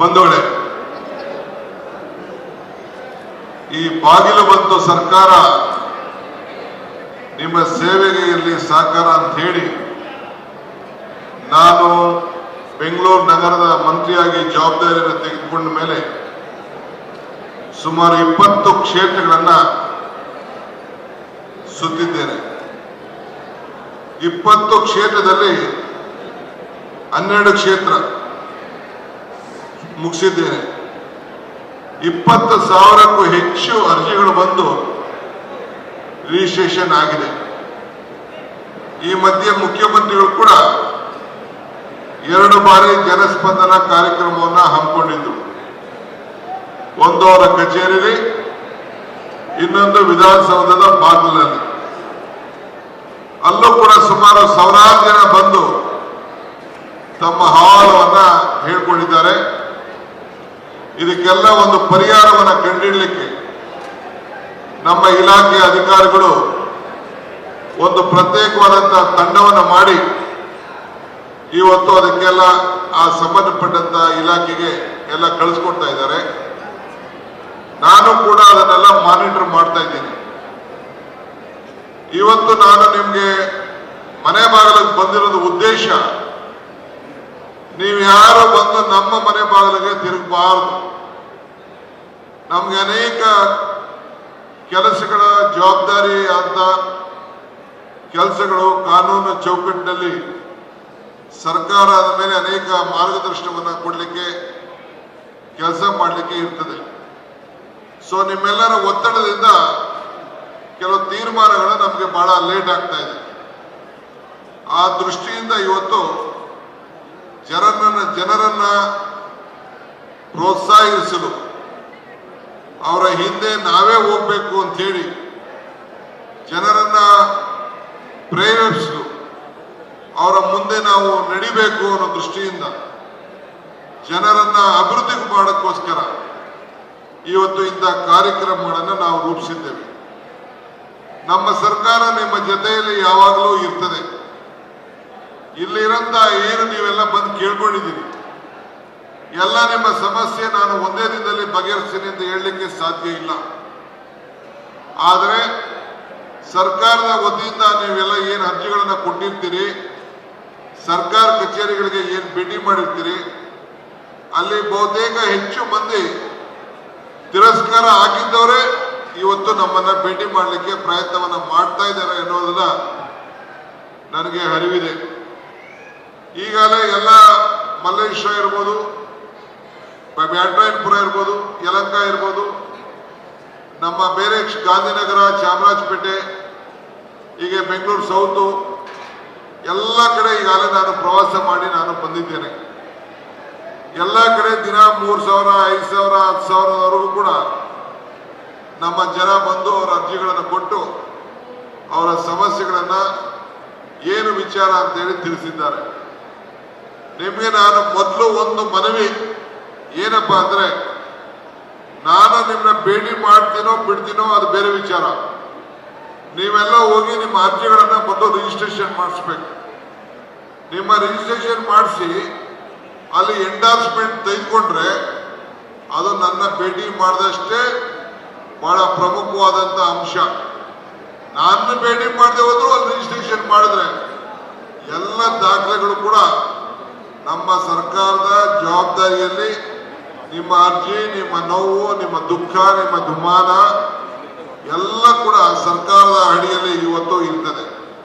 ಬಂದೋಳೆ ಈ ಬಾಗಿಲು ಬಂತು ಸರ್ಕಾರ. ನಿಮ್ಮ ಸೇವೆಗೆ ಇರಲಿ ಸಹಕಾರ ಅಂತ ಹೇಳಿ ನಾನು ಬೆಂಗಳೂರು ನಗರದ ಮಂತ್ರಿಯಾಗಿ ಜವಾಬ್ದಾರಿಯನ್ನು ತೆಗೆದುಕೊಂಡ ಮೇಲೆ ಸುಮಾರು ಇಪ್ಪತ್ತು ಕ್ಷೇತ್ರಗಳನ್ನ ಸುತ್ತಿದ್ದೇನೆ. ಇಪ್ಪತ್ತು ಕ್ಷೇತ್ರದಲ್ಲಿ ಹನ್ನೆರಡು ಕ್ಷೇತ್ರ. ಮುಗಿಸಿದ್ದೇನೆ ಇಪ್ಪತ್ತು ಸಾವಿರಕ್ಕೂ ಹೆಚ್ಚು ಅರ್ಜಿಗಳು ಬಂದು ರಿಜಿಸ್ಟ್ರೇಷನ್ ಆಗಿದೆ. ಈ ಮಧ್ಯೆ ಮುಖ್ಯಮಂತ್ರಿಗಳು ಕೂಡ ಎರಡು ಬಾರಿ ಜನಸ್ಪಂದನ ಕಾರ್ಯಕ್ರಮವನ್ನು ಹಮ್ಮಿಕೊಂಡಿದ್ದು ಒಂದು ಅವರ ಕಚೇರಿಯಲ್ಲಿ ಇನ್ನೊಂದು ವಿಧಾನಸೌಧದ ಬಾಗಿಲಲ್ಲಿ. ಅಲ್ಲೂ ಕೂಡ ಸುಮಾರು ಸಾವಿರಾರು ಜನ ಬಂದು ತಮ್ಮ ಅಹವಾಲವನ್ನ ಹೇಳ್ಕೊಂಡಿದ್ದಾರೆ. ಇದಕ್ಕೆಲ್ಲ ಒಂದು ಪರಿಹಾರವನ್ನು ಕಂಡಿಡಲಿಕ್ಕೆ ನಮ್ಮ ಇಲಾಖೆಯ ಅಧಿಕಾರಿಗಳು ಒಂದು ಪ್ರತ್ಯೇಕವಾದಂತಹ ತಂಡವನ್ನು ಮಾಡಿ ಇವತ್ತು ಅದಕ್ಕೆಲ್ಲ ಆ ಸಂಬಂಧಪಟ್ಟಂತ ಇಲಾಖೆಗೆ ಎಲ್ಲ ಕಳಿಸ್ಕೊಡ್ತಾ ಇದ್ದಾರೆ. ನಾನು ಕೂಡ ಅದನ್ನೆಲ್ಲ ಮಾನಿಟರ್ ಮಾಡ್ತಾ ಇದ್ದೀನಿ. ಇವತ್ತು ನಾನು ನಿಮಗೆ ಮನೆ ಬಾಗಿಲಿಗೆ ಬಂದಿರೋದು ಉದ್ದೇಶ ನೀವು ಯಾರು ಬಂದು ನಮ್ಮ ಮನೆ ಬಾಗಿಲಿಗೆ ತಿರುಗಬಾರದು. ನಮ್ಗೆ ಅನೇಕ ಕೆಲಸಗಳ ಜವಾಬ್ದಾರಿ ಅಂತ ಕೆಲಸಗಳು ಕಾನೂನು ಚೌಕಟ್ಟಿನಲ್ಲಿ ಸರ್ಕಾರ ಆದ ಮೇಲೆ ಅನೇಕ ಮಾರ್ಗದರ್ಶನವನ್ನು ಕೊಡಲಿಕ್ಕೆ ಕೆಲಸ ಮಾಡಲಿಕ್ಕೆ ಇರ್ತದೆ. ಸೊ ನಿಮ್ಮೆಲ್ಲರ ಒತ್ತಡದಿಂದ ಕೆಲವು ತೀರ್ಮಾನಗಳು ನಮಗೆ ಬಹಳ ಲೇಟ್ ಆಗ್ತಾ ಇದೆ. ಆ ದೃಷ್ಟಿಯಿಂದ ಇವತ್ತು ಜನರನ್ನ ಜನರನ್ನ ಪ್ರೋತ್ಸಾಹಿಸಲು ಅವರ ಹಿಂದೆ ನಾವೇ ಹೋಗ್ಬೇಕು ಅಂತ ಹೇಳಿ ಜನರನ್ನ ಪ್ರೇರೇಪಿಸಲು ಅವರ ಮುಂದೆ ನಾವು ನಡಿಬೇಕು ಅನ್ನೋ ದೃಷ್ಟಿಯಿಂದ ಜನರನ್ನ ಅಭಿವೃದ್ಧಿ ಮಾಡೋಕ್ಕೋಸ್ಕರ ಇವತ್ತು ಇಂಥ ಕಾರ್ಯಕ್ರಮಗಳನ್ನು ನಾವು ರೂಪಿಸಿದ್ದೇವೆ. ನಮ್ಮ ಸರ್ಕಾರ ನಿಮ್ಮ ಜೊತೆಯಲ್ಲಿ ಯಾವಾಗಲೂ ಇರ್ತದೆ. ಇಲ್ಲಿರಂತ ಏನು ನೀವೆಲ್ಲ ಬಂದು ಕೇಳ್ಕೊಂಡಿದ್ದೀರಿ? ಎಲ್ಲ ನಿಮ್ಮ ಸಮಸ್ಯೆ ನಾನು ಒಂದೇ ದಿನದಲ್ಲಿ ಬಗೆಹರಿಸ್ತೀನಿ ಅಂತ ಹೇಳಲಿಕ್ಕೆ ಸಾಧ್ಯ ಇಲ್ಲ. ಆದರೆ ಸರ್ಕಾರದ ವತಿಯಿಂದ ನೀವೆಲ್ಲ ಏನು ಅರ್ಜಿಗಳನ್ನು ಕೊಟ್ಟಿರ್ತೀರಿ? ಸರ್ಕಾರ ಕಚೇರಿಗಳಿಗೆ ಏನು ಭೇಟಿ ಮಾಡಿರ್ತೀರಿ? ಅಲ್ಲಿ ಬಹುತೇಕ ಹೆಚ್ಚು ಮಂದಿ ತಿರಸ್ಕಾರ ಆಗಿದ್ದವರೇ ಇವತ್ತು ನಮ್ಮನ್ನ ಭೇಟಿ ಮಾಡಲಿಕ್ಕೆ ಪ್ರಯತ್ನವನ್ನ ಮಾಡ್ತಾ ಇದ್ದಾರೆ ಎನ್ನುವುದನ್ನ ನನಗೆ ಅರಿವಿದೆ. ಈಗಾಗಲೇ ಎಲ್ಲ ಮಲ್ಲೇಶ್ವರ ಇರ್ಬೋದು ಬ್ಯಾಟ್ರಾಯನ್ಪುರ ಇರ್ಬೋದು, ಯಲಂಕ ಇರ್ಬೋದು, ನಮ್ಮ ಬೇರೆ ಗಾಂಧಿನಗರ, ಚಾಮರಾಜಪೇಟೆ, ಹೀಗೆ ಬೆಂಗಳೂರು ಸೌತು ಎಲ್ಲ ಕಡೆ ಈಗಾಗಲೇ ನಾನು ಪ್ರವಾಸ ಮಾಡಿ ನಾನು ಬಂದಿದ್ದೇನೆ. ಎಲ್ಲ ಕಡೆ ದಿನ ಮೂರು ಸಾವಿರ, ಐದು ಸಾವಿರ, ಹತ್ತು ಸಾವಿರದವರೆಗೂ ಕೂಡ ನಮ್ಮ ಜನ ಬಂದು ಅವರ ಅರ್ಜಿಗಳನ್ನು ಕೊಟ್ಟು ಅವರ ಸಮಸ್ಯೆಗಳನ್ನು ಏನು ವಿಚಾರ ಅಂತೇಳಿ ತಿಳಿಸಿದ್ದಾರೆ. ನಿಮಗೆ ನಾನು ಮೊದಲು ಒಂದು ಮನವಿ ಏನಪ್ಪಾ ಅಂದ್ರೆ, ನಾನು ನಿಮ್ಮನ್ನ ಭೇಟಿ ಮಾಡ್ತೀನೋ ಬಿಡ್ತೀನೋ ಅದು ಬೇರೆ ವಿಚಾರ. ನೀವೆಲ್ಲ ಹೋಗಿ ನಿಮ್ಮ ಅರ್ಜಿಗಳನ್ನ ಮೊದಲು ರಿಜಿಸ್ಟ್ರೇಷನ್ ಮಾಡಿಸ್ಬೇಕು. ನಿಮ್ಮ ರಿಜಿಸ್ಟ್ರೇಷನ್ ಮಾಡಿಸಿ, ಅಲ್ಲಿ ಎಂಡಾರ್ಸ್ಮೆಂಟ್ ತೆಗೆದುಕೊಂಡ್ರೆ, ಅದು ನನ್ನ ಭೇಟಿ ಮಾಡಿದಷ್ಟೇ ಬಹಳ ಪ್ರಮುಖವಾದಂತ ಅಂಶ. ನಾನು ಭೇಟಿ ಮಾಡದೆ ಹೋದ್ರು ಅಲ್ಲಿ ರಿಜಿಸ್ಟ್ರೇಷನ್ ಮಾಡಿದ್ರೆ ಎಲ್ಲ ದಾಖಲೆಗಳು ಕೂಡ ನಮ್ಮ ಸರ್ಕಾರದ ಜವಾಬ್ದಾರಿಯಲ್ಲಿ ನಿಮ್ಮ ಅರ್ಜಿ, ನಿಮ್ಮ ನೋವು, ನಿಮ್ಮ ದುಃಖ, ನಿಮ್ಮ ದುಮಾನ ಎಲ್ಲ ಕೂಡ ಸರ್ಕಾರದ ಅಡಿಯಲ್ಲಿ ಇವತ್ತು ಇರ್ತದೆ.